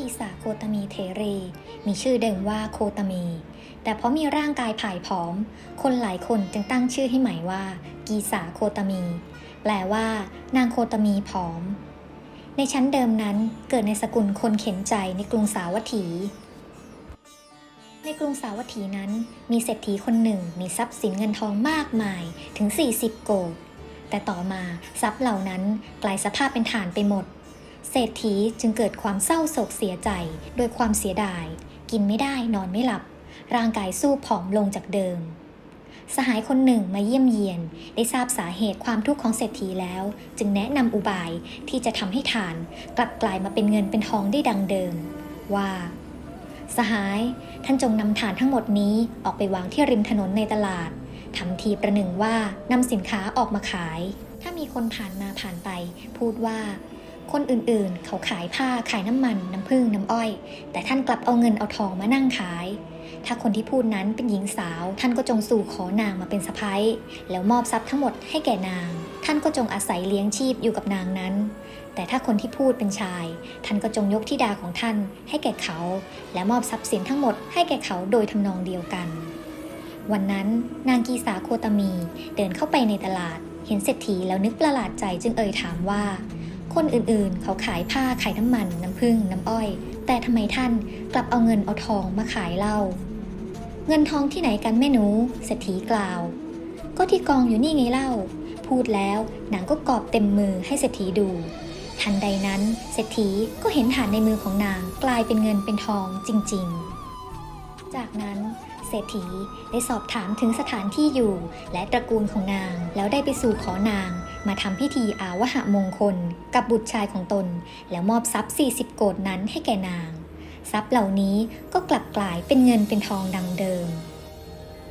กีสาโคตมีเทเร มีชื่อเดิมว่าโคตมี แต่เพราะมีร่างกายผายผอม คนหลายคนจึงตั้งชื่อให้ใหม่ว่า กีสาโคตมี แปลว่า นางโคตมีผอม ในชั้นเดิมนั้นเกิดในสกุลคนเข็นใจในกรุงสาวัตถี ในกรุงสาวัตถีนั้นมีเศรษฐีคนหนึ่งมีทรัพย์สินเงินทองมากมายถึง 40 โกดแต่ต่อมาทรัพย์เหล่านั้นกลายสภาพเป็นฐานไปหมดเเศรษฐีจึงเกิดความเศร้าโศกเสียใจ โดยความเสียดาย กินไม่ได้นอนไม่หลับ ร่างกายสู้ผอมลงจากเดิม สหายคนหนึ่งมาเยี่ยมเยียน ได้ทราบสาเหตุความทุกข์ของเศรษฐีแล้ว จึงแนะนำอุบายที่จะทำให้ฐาน กลับกลายมาเป็นเงินเป็นทองได้ดังเดิม ว่า สหายท่านจงนำฐานทั้งหมดนี้ออกไปวางที่ริมถนนในตลาดทำทีประหนึ่งว่านำสินค้าออกมาขาย ถ้ามีคนผ่านมาผ่านไป พูดว่า คนอื่นๆ เขาขายผ้าขายน้ำมัน น้ำผึ้งน้ำอ้อย แต่ท่านกลับเอาเงินเอาทองมานั่งขาย ถ้าคนที่พูดนั้นเป็นหญิงสาว ท่านก็จงสู่ขอนางมาเป็นสะพ้ยแล้วมอบทรัพย์ทั้งหมดให้แก่นาง ท่านก็จงอาศัยเลี้ยงชีพอยู่กับนางนั้น แต่ถ้าคนที่พูดเป็นชาย ท่านก็จงยกธิดาของท่านให้แก่เขา และมอบทรัพย์สินทั้งหมดให้แก่เขาโดยทำนองเดียวกัน วันนั้นนางกีสาโคตมีเดินเข้าไปในตลาดเห็นเศรษฐีแล้วนึกประหลาดใจจึงเอ่ยถามว่า คนอื่นๆ เขาขายผ้าขายน้ำมัน น้ำผึ้งน้ำอ้อย แต่ทำไมท่านกลับเอาเงินเอาทองมาขายเหล้าเงินทองที่ไหนกันแม่หนูเศรษฐีกล่าว ก็ที่กองอยู่นี่ไงเล่า พูดแล้วนางก็กอบเต็มมือให้เศรษฐีดู ทันใดนั้นเศรษฐีก็เห็นฐานในมือของนางกลายเป็นเงินเป็นทองจริง ๆ จากนั้น เศรษฐีได้สอบถามถึงสถานที่อยู่ และตระกูลของนาง แล้วได้ไปสู่ขอนาง มาทำพิธีอาวหะมงคล กับบุตรชายของตน แล้วมอบทรัพย์ 40 โกดนั้นให้แก่นาง ทรัพย์เหล่านี้ก็กลับกลายเป็นเงินเป็นทองดังเดิม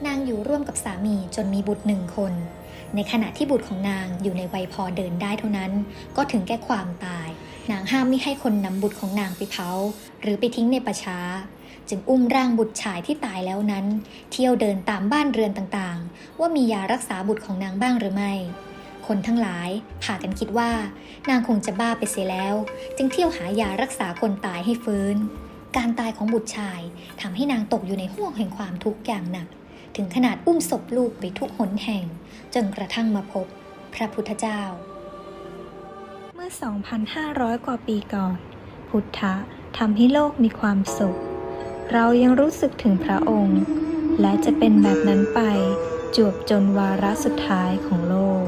นางอยู่ร่วมกับสามีจนมีบุตรหนึ่งคน ในขณะที่บุตรของนางอยู่ในวัยพอเดินได้เท่านั้น ก็ถึงแก่ความตาย นางห้ามไม่ให้คนนำบุตรของนางไปเผาหรือไปทิ้งในป่าช้า จึงอุ้มร่างบุตรชายที่ตายแล้วนั้น เที่ยวเดินตามบ้านเรือนต่างๆ ว่ามียารักษาบุตรของนางบ้างหรือไม่ คนทั้งหลายพากันคิดว่า นางคงจะบ้าไปเสียแล้ว จึงเที่ยวหายารักษาคนตายให้ฟื้น การตายของบุตรชายทำให้นางตกอยู่ในห่วงแห่งความทุกข์อย่างหนัก ถึงขนาดอุ้มศพลูกไปทุกหนแห่ง จนกระทั่งมาพบ พระพุทธเจ้า เมื่อ 2,500 กว่าปีก่อน พุทธะทำให้โลกมีความสุข เรายังรู้สึกถึงพระองค์ และจะเป็นแบบนั้นไปจวบจนวาระสุดท้ายของโลก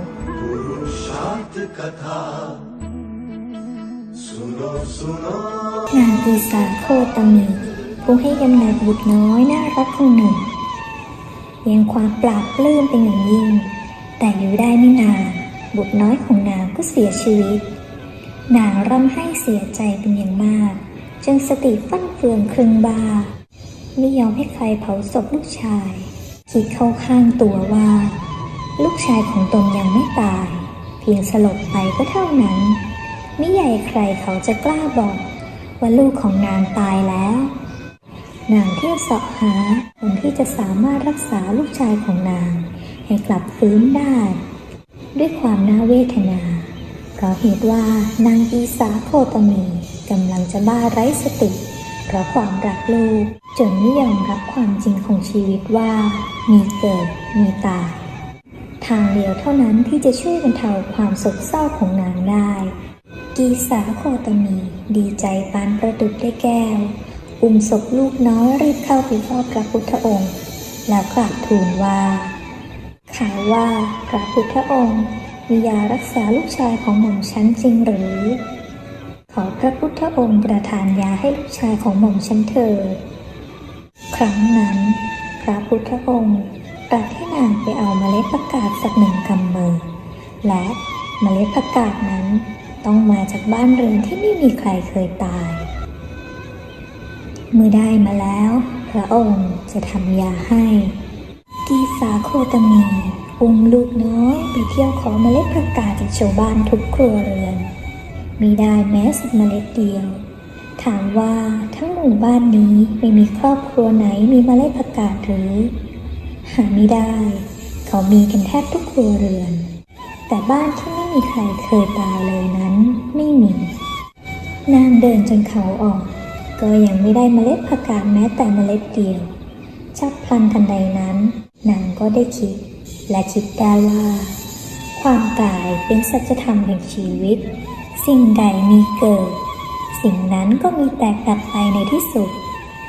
นางปีศาจโคตมีผู้ให้กำเนิดบุตรน้อยน่ารักคนหนึ่งยังความปราบปลื้มเป็นอย่างยิ่ง แต่อยู่ได้ไม่นาน บุตรน้อยของนางก็เสียชีวิต นางร่ำไห้เสียใจเป็นอย่างมาก จึงสติฟั่นเฟือนครึ่งบา ไม่ยอมให้ใครเผาศพลูกชาย คิดเข้าข้างตัวว่า ลูกชายของตนยังไม่ตาย เพียงสลบไปก็เท่านั้นไม่ใหญ่ใครเขาจะกล้าบอก ว่าลูกของนางตายแล้ว นางเที่ยวเสาะหาคนที่จะสามารถรักษาลูกชายของนาง ให้กลับฟื้นได้ ด้วยความน่าเวทนา เพราะเหตุว่านางอีสาโคตมี กำลังจะบ้าไร้สติ เพราะความรักลูก จนไม่ยอมรับความจริงของชีวิตว่า มีเกิดมีตายทางเดียวเท่านั้นที่จะช่วยบรรเทาความโศกเศร้าของนางได้ กีสาโคตมี ดีใจปานประดุจได้แก้ว อุ้มศพลูกน้อยรีบเข้าไปเฝ้าพระพุทธองค์ แล้วกราบทูลว่าข่าวว่าพระพุทธองค์มียารักษาลูกชายของหม่อมฉันจริงหรือ ขอพระพุทธองค์ประทานยาให้ลูกชายของหม่อมฉันเถิด ครั้งนั้น พระพุทธองค์ตรัสให้นางไปเอาเมล็ดผักกาดสักหนึ่งกำมือ และเมล็ดผักกาดนั้นต้องมาจากบ้านเรือนที่ไม่มีใครเคยตาย เมื่อได้มาแล้ว พระองค์จะทำยาให้ กีสาโคตมีอุ้มลูกน้อยไปเที่ยวขอเมล็ดผักกาดจากชาวบ้านทุกครัวเรือน มีได้แม้สักเมล็ดเดียว ถามว่าทั้งหมู่บ้านนี้ไม่มีครอบครัวไหนมีเมล็ดผักกาดหรือ หาไม่ได้ เขามีกันแทบทุกครัวเรือน แต่บ้านที่ไม่มีใครเคยตายเลยนั้นไม่มี นางเดินจนเขาออก ก็ยังไม่ได้เมล็ดผักกาดแม้แต่เมล็ดเดียวชับพลันทันใดนั้น นางก็ได้คิด และคิดได้ว่า ความตายเป็นสัจธรรมแห่งชีวิต สิ่งใดมีเกิด สิ่งนั้นก็มีแตกดับไปในที่สุด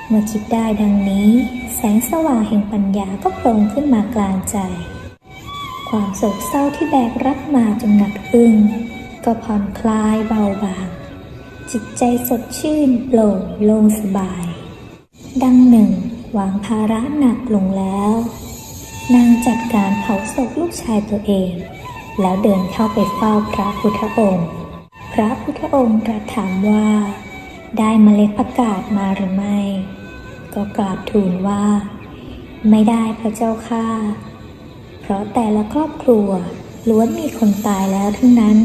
เมื่อคิดได้ดังนี้ แสงสว่างแห่งปัญญาก็โผล่ขึ้นมากลางใจ ความโศกเศร้าที่แบกรับมาจนหนักอึ้งก็ผ่อนคลายเบาบาง จิตใจสดชื่นโปร่งโล่งสบาย ดังหนึ่งวางภาระหนักลงแล้ว นางจัดการเผาศพลูกชายตัวเอง แล้วเดินเข้าไปเฝ้าพระพุทธองค์ พระพุทธองค์ตรัสถามว่า ได้เมล็ดผักกาดมาหรือไม่ ก็กราบทูลว่า ไม่ได้พระเจ้าค่ะ เพราะแต่ละครอบครัวล้วนมีคนตายแล้วทั้งนั้น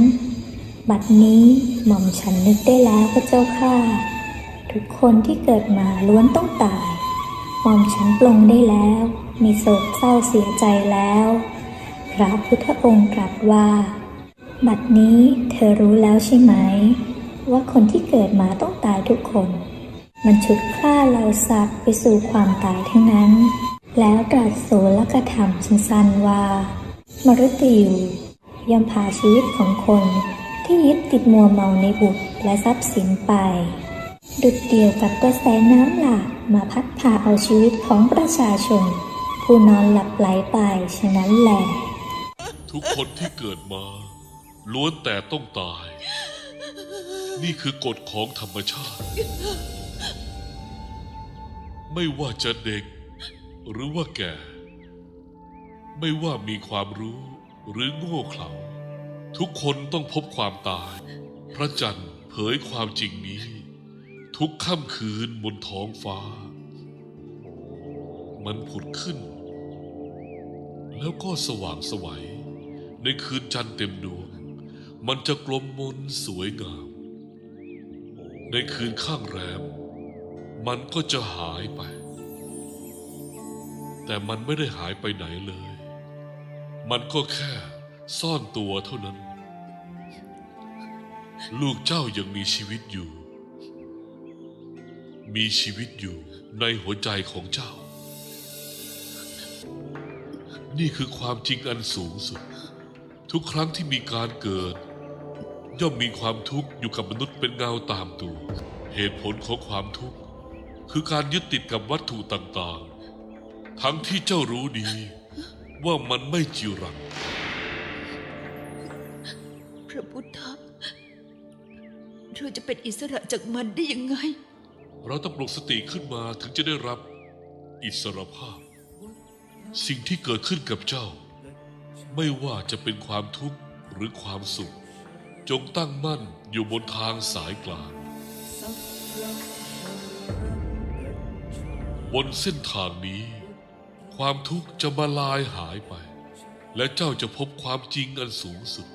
บัดนี้หม่อมฉันนึกได้แล้วพระเจ้าค่ะ ทุกคนที่เกิดมาล้วนต้องตาย หม่อมฉันปลงได้แล้วมีโศกเศร้าเสียใจแล้ว พระพุทธองค์ตรัสว่า บัดนี้เธอรู้แล้วใช่ไหม ว่าคนที่เกิดมาต้องตายทุกคน มันฉุดคล้าเราสัตว์ไปสู่ความตายทั้งนั้น แล้วตรัสโสลกธรรมสั้นๆว่ามฤตยูย่อมพาชีวิตของคนที่ยึดติดมัวเมาในบุตรและทรัพย์สินไป ดุดเดียวกับกระแสน้ำหลากมาพัดพาเอาชีวิตของประชาชน ผู้นอนหลับไหลไปฉะนั้นแหละ ทุกคนที่เกิดมา ล้วนแต่ต้องตาย นี่คือกฎของธรรมชาติ ไม่ว่าจะเด็ก หรือว่าแก่ ไม่ว่ามีความรู้หรือโง่เขลาทุกคนต้องพบความตาย พระจันทร์เผยความจริงนี้ ทุกค่ำคืนบนท้องฟ้า มันผุดขึ้น แล้วก็สว่างไสวัยในคืนจันทร์เต็มดวง มันจะกลมมนสวยงาม ในคืนข้างแรม มันก็จะหายไป แต่มันไม่ได้หายไปไหนเลย มันก็แค่ซ่อนตัวเท่านั้น ลูกเจ้ายังมีชีวิตอยู่ มีชีวิตอยู่ในหัวใจของเจ้า นี่คือความจริงอันสูงสุด ทุกครั้งที่มีการเกิด ย่อมมีความทุกข์อยู่กับมนุษย์เป็นเงาตามตัว เหตุผลของความทุกข์ คือการยึดติดกับวัตถุต่างๆ ทั้งที่เจ้ารู้ดี ว่ามันไม่จีรัง พระพุทธเราจะเป็นอิสระจากมันได้ยังไง เราต้องปลุกสติขึ้นมาถึงจะได้รับอิสรภาพ สิ่งที่เกิดขึ้นกับเจ้า ไม่ว่าจะเป็นความทุกข์หรือความสุข จงตั้งมั่นอยู่บนทางสายกลาง บนเส้นทางนี้ ความทุกข์จะมาลายหายไป และเจ้าจะพบความจริงอันสูงสุด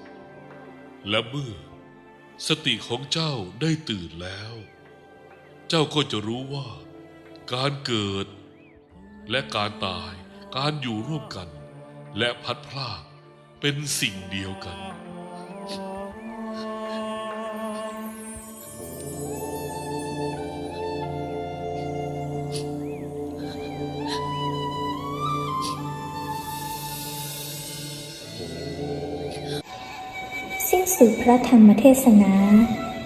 และเมื่อสติของเจ้าได้ตื่นแล้ว เจ้าก็จะรู้ว่า การเกิด และการตาย การอยู่ร่วมกัน และพัดพลากเป็นสิ่งเดียวกัน สิ้นสุดพระธรรมเทศนา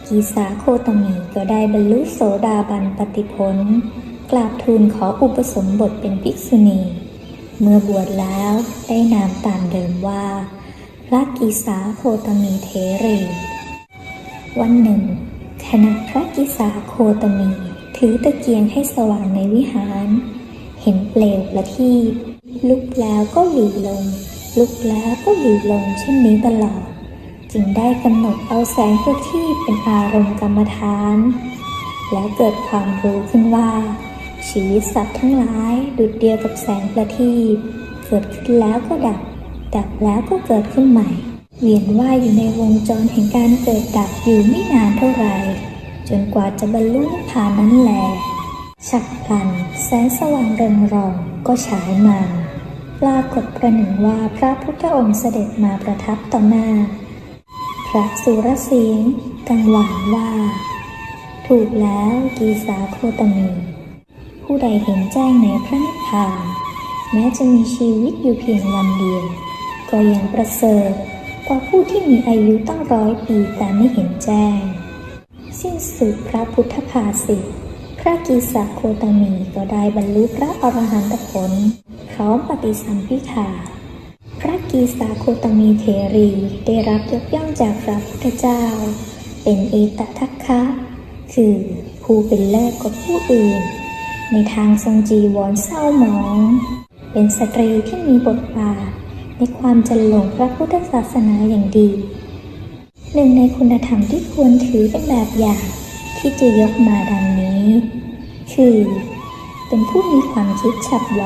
กีสาโคตมีก็ได้บรรลุโสดาบันปฏิพลกราบทูลขออุปสมบทเป็นภิกษุณี เมื่อบวชแล้วได้นามตามเดิมว่า พระกีสาโคตมีเทเร วันหนึ่ง ขณะพระกิสาโคตมี ถือตะเกียงให้สว่างในวิหาร เห็นเปลวประทีปลุกแล้วก็หลีลง ลุกแล้วก็หลีลงเช่นนี้ตลอด จึงได้กำหนดเอาแสงประทีปเป็นอารมณ์กรรมฐาน แล้วเกิดความรู้ขึ้นว่า ชีวิตสัตว์ทั้งหลายดุดเดียวกับแสงประทีปเกิดขึ้นแล้วก็ดับ ดับแล้วก็เกิดขึ้นใหม่ เวียนว่ายอยู่ในวงจรแห่งการเกิดดับอยู่ไม่นานเท่าไหร่จนกว่าจะบรรลุนิพพานนั้นแหละฉับพลัน แสงสว่างเริงรองก็ฉายมา ปรากฏประหนึ่งว่าพระพุทธองค์เสด็จมาประทับต่อหน้า พระสุรเสียงกังวานว่า ถูกแล้วกีสาโคตมี ผู้ใดเห็นแจ้งในพระนิพพานแม้จะมีชีวิตอยู่เพียงวันเดียว ก็ยังประเสริฐกว่าผู้ที่มีอายุตั้งร้อยปีแต่ไม่เห็นแจ้ง สิ้นสุดพระพุทธภาษิตพระกีสาโคตมีก็ได้บรรลุพระอรหันตผลพร้อมปฏิสัมพิธา ทีสาโคตมีเทรี ได้รับยกย่องจากพระพุทธเจ้า เป็นเอตทัคคะ คือผู้เป็นเลิศกว่าผู้อื่น ในทางทรงจีวรเศร้าหมอง เป็นสตรีที่มีบทบาท ในความจันหลงพระพุทธศาสนาอย่างดี หนึ่งในคุณธรรมที่ควรถือเป็นแบบอย่างที่จะยกมาดังนี้ คือ เป็นผู้มีความคิดฉับไว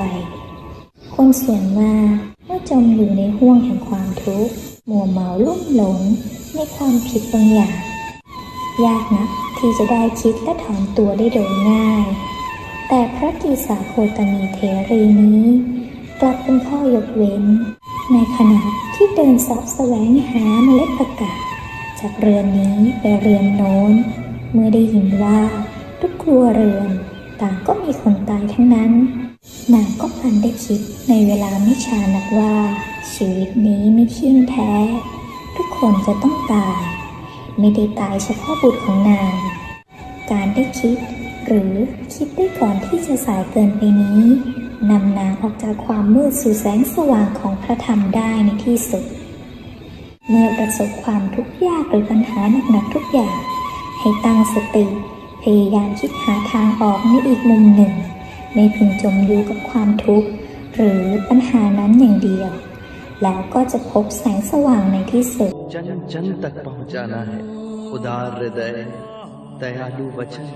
คนส่วนมาก เมื่อจมอยู่ในห่วงแห่งความทุกข์มัวเมาลุ่มหลงในความผิดบางอย่าง ยากนะที่จะได้คิดและถอนตัวได้โดยง่าย แต่พระกีสาโคตมีเทรีนี้กลับเป็นข้อยกเว้น ในขณะที่เดินสับแสวงหาเมล็ดผักกาดจากเรือนนี้ไปเรือนโน้น เมื่อได้ยินว่าทุกครัวเรือนต่างก็มีคนตายทั้งนั้นน นได้คิดในเวลาไม่ช้านักว่า ชีวิตนี้ไม่เที่ยงแท้ ทุกคนจะต้องตาย ไม่ได้ตายเฉพาะบุตรของนาง การได้คิด หรือคิดได้ก่อนที่จะสายเกินไปนี้นำนางออกจากความมืดสู่แสงสว่างของพระธรรมได้ในที่สุด เมื่อประสบความทุกข์ยากหรือปัญหาหนักๆทุกอย่าง ให้ตั้งสติ พยายามคิดหาทางออกในอีกมุมหนึ่ง ไม่พึงจมอยู่กับความทุกข์ หรือปัญหานั้นอย่างเดียว แล้วก็จะพบแสงสว่างในที่สุด जन जन तक पहुंचाना है उदार हृदय दयालु वचन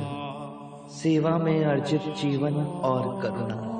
सेवा में अर्जित जीवन और करुणा